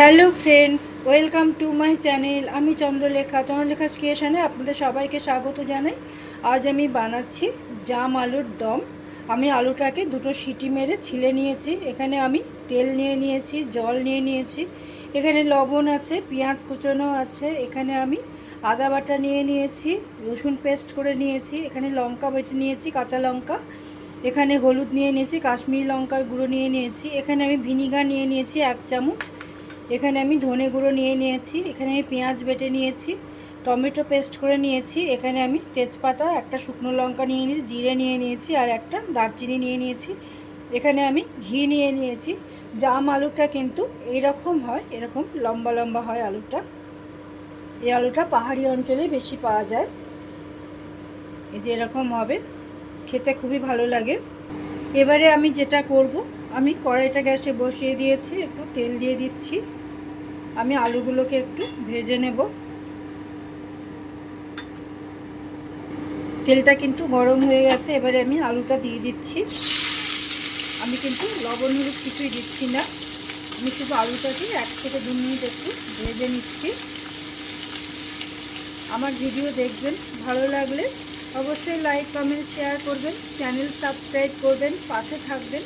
Hello friends, welcome to my channel. আমি চন্দ্রলেখা। চন্দ্রলেখা ক্রিয়েশনে আপনাদের সবাইকে স্বাগত জানাই। আজ আমি বানাচ্ছি জাম আলুর দম। আমি আলুটাকে দুটো সিটি মেরে ছিলে নিয়েছি। এখানে আমি তেল নিয়ে নিয়েছি, জল নিয়ে নিয়েছি। এখানে লবণ আছে, পেঁয়াজ কুচোনো আছে। এখানে আমি আদা বাটা নিয়ে নিয়েছি, রসুন পেস্ট করে নিয়েছি। এখানে লঙ্কা বেটে নিয়েছি, কাঁচা লঙ্কা। এখানে হলুদ নিয়ে নিয়েছি, কাশ্মীরি লঙ্কার গুঁড়ো নিয়ে নিয়েছি। এখানে আমি ভিনিগার নিয়ে নিয়েছি এক চামচ। এখানে আমি ধনে গুঁড়ো নিয়ে নিয়েছি, এখানে আমি পেঁয়াজ বেটে নিয়েছি, টমেটো পেস্ট করে নিয়েছি, এখানে আমি তেজপাতা, একটা শুকনো লঙ্কা নিয়ে নিয়েছি, জিরে নিয়ে নিয়েছি আর একটা দারচিনি নিয়ে নিয়েছি। এখানে আমি ঘি নিয়ে নিয়েছি। জাম আলুটা কিন্তু এইরকম হয়, এরকম লম্বা লম্বা হয় আলুটা। এই আলুটা পাহাড়ি অঞ্চলে বেশি পাওয়া যায়। এই যে এরকম হবে, খেতে খুবই ভালো লাগে। এবারে আমি যেটা করব, আমি কড়াইটা গ্যাসে বসিয়ে দিয়েছি, একটু তেল দিয়ে দিচ্ছি। আমি আলুগুলোকে একটু ভেজে নেব। তেলটা কিন্তু গরম হয়ে গেছে, এবারে আমি আলুটা দিয়ে দিচ্ছি। আমি কিন্তু লবণ হলুদ কিছুই দিচ্ছি না। আমি শুধু আলুটাকে এক থেকে দু মিনিট একটু ভেজে নিচ্ছি। আমার ভিডিও দেখবেন, ভালো লাগলে অবশ্যই লাইক, কমেন্ট শেয়ার করবেন চ্যানেল সাবস্ক্রাইব করবেন, পাশে থাকবেন।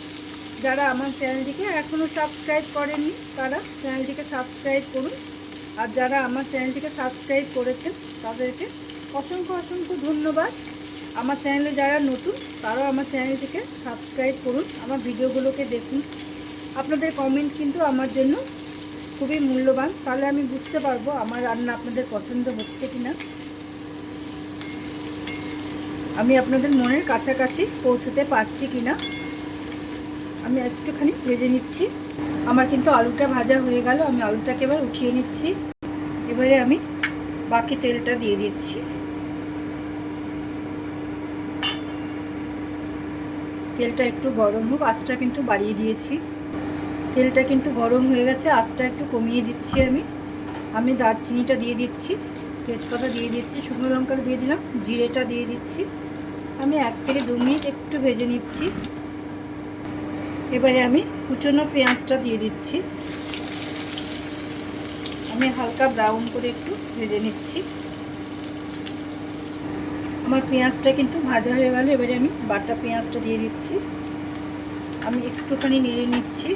যারা আমার চ্যানেলটিকে এখনও সাবস্ক্রাইব করেননি তারা চ্যানেলটিকে সাবস্ক্রাইব করুন। আর যারা আমার চ্যানেলটিকে সাবস্ক্রাইব করেছেন, তাদেরকে অসংখ্য অসংখ্য ধন্যবাদ। আমার চ্যানেলে যারা নতুন, তারাও আমার চ্যানেলটিকে সাবস্ক্রাইব করুন, আমার ভিডিওগুলোকে দেখুন। আপনাদের কমেন্ট কিন্তু আমার জন্য খুবই মূল্যবান। তাহলে আমি বুঝতে পারব আমার রান্না আপনাদের পছন্দ হচ্ছে কি না আমি আপনাদের মনের কাছাকাছি পৌঁছতে পারছি কি না আমি একটুখানি ভেজে নিচ্ছি। আমার কিন্তু আলুটা ভাজা হয়ে গেল, আমি আলুটাকে এবার উঠিয়ে নিচ্ছি। এবারে আমি বাকি তেলটা দিয়ে দিচ্ছি। তেলটা একটু গরম হোক, আঁচটা কিন্তু বাড়িয়ে দিয়েছি। তেলটা কিন্তু গরম হয়ে গেছে, আঁচটা একটু কমিয়ে দিচ্ছি আমি। আমি দারচিনিটা দিয়ে দিচ্ছি, তেজপাতা দিয়ে দিচ্ছি, শুকনো লঙ্কাটা দিয়ে দিলাম, জিরেটা দিয়ে দিচ্ছি। আমি এক থেকে দু মিনিট একটু ভেজে নিচ্ছি। এবারে আমি কুচনো পেঁয়াজটা দিয়ে দিচ্ছি। আমি হালকা ব্রাউন করে একটু ভেজে নিচ্ছি। আমার পেঁয়াজটা কিন্তু ভাজা হয়ে গেল, এবারে আমি বাটা পেঁয়াজটা দিয়ে দিচ্ছি। আমি একটুখানি নেড়ে নিচ্ছি।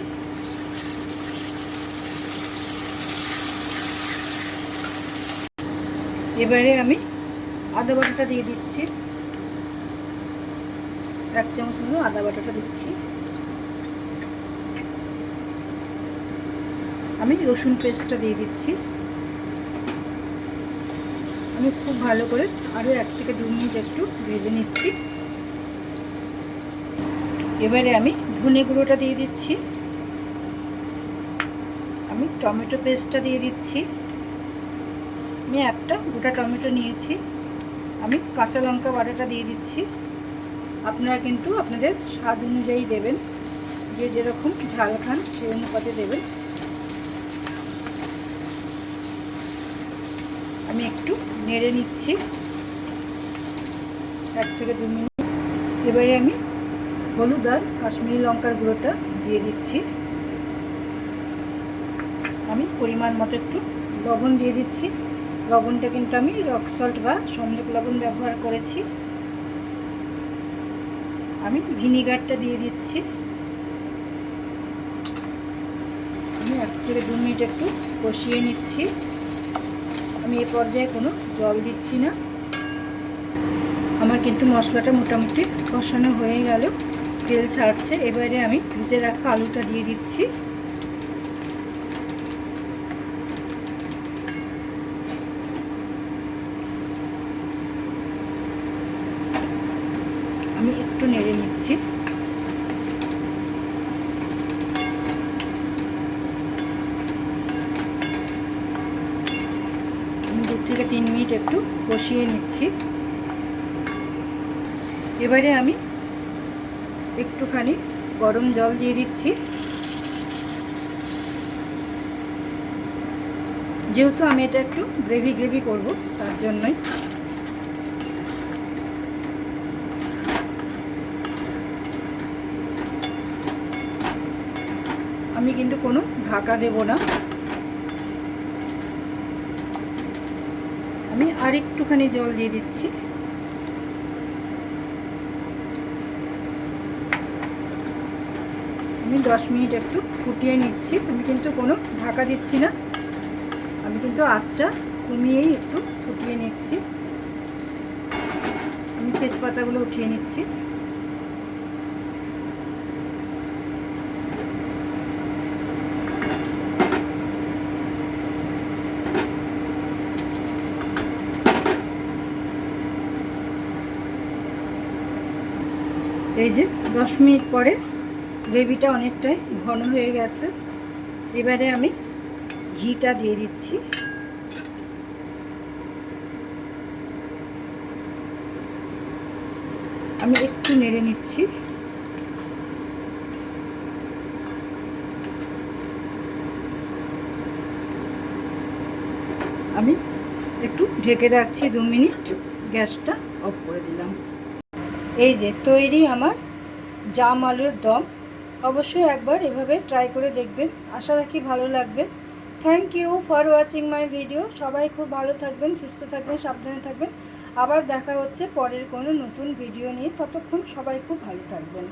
এবারে আমি আদা বাটাটা দিয়ে দিচ্ছি। এক চামচ মতো আদা বাটাটা দিচ্ছি। আমি রসুন পেস্টটা দিয়ে দিচ্ছি। আমি খুব ভালো করে আরও এক থেকে দু মিনিট একটু ভেজে নিচ্ছি। এবারে আমি ধনে গুঁড়োটা দিয়ে দিচ্ছি। আমি টমেটো পেস্টটা দিয়ে দিচ্ছি। আমি একটা গোটা টমেটো নিয়েছি। আমি কাঁচা লঙ্কা বাটাটা দিয়ে দিচ্ছি। আপনারা কিন্তু আপনাদের স্বাদ অনুযায়ী দেবেন। যে যেরকম ঝাল খান সেই অনুপাতে দেবেন। আমি একটু নেড়ে নিচ্ছি। এক থেকে দু মিনিট। এবারে আমি হলুদ আর কাশ্মীরি লঙ্কার গুঁড়োটা দিয়ে দিচ্ছি। আমি পরিমাণ মতো একটু লবণ দিয়ে দিচ্ছি। লবণটা কিন্তু আমি রক সল্ট বা সন্দক লবণ ব্যবহার করেছি। আমি ভিনিগারটা দিয়ে দিচ্ছি। আমি এক থেকে দু মিনিট একটু কষিয়ে নিচ্ছি। আমি এ পর্যায়ে কোনো জল দিচ্ছি না। আমার কিন্তু মশলাটা মোটামুটি কষানো হয়ে গেল। তেল ছাড়ছে। এবারে আমি ভেজে রাখা আলুটা দিয়ে দিচ্ছি আমি একটু নেড়ে নিচ্ছি আমি দু থেকে তিন মিনিট একটু কষিয়ে নিচ্ছি। এবারে আমি একটুখানি গরম জল দিয়ে দিচ্ছি। যেহেতু আমি এটা একটু গ্রেভি গ্রেভি করব, তার জন্যই। আমি কিন্তু কোনো ঢাকা দেব না। আমি আরেকটুখানি জল দিয়ে দিচ্ছি। আমি দশ মিনিট একটু ফুটিয়ে নিচ্ছি। আমি কিন্তু কোনো ঢাকা দিচ্ছি না। আমি কিন্তু আঁচটা কমিয়েই একটু ফুটিয়ে নিচ্ছি। আমি তেজপাতাগুলো উঠিয়ে নিচ্ছি। এই যে দশ মিনিট পরে গ্রেভিটা অনেকটাই ঘন হয়ে গেছে। এবারে আমি ঘিটা দিয়ে দিচ্ছি। আমি একটু নেড়ে নিচ্ছি। আমি একটু ঢেকে রাখছি দু মিনিট। গ্যাসটা অফ করে দিলাম। এই যে তৈরি আমার জাম আলুর দম। অবশ্যই একবার এভাবে ট্রাই করে দেখবেন। আশা রাখি ভালো লাগবে। Thank you for watching my video সবাই খুব ভালো থাকবেন, সুস্থ থাকবেন, সাবধানে থাকবেন। আবার দেখা হচ্ছে পরের কোনো নতুন ভিডিও নিয়ে। ততক্ষণ সবাই খুব ভালো থাকবেন।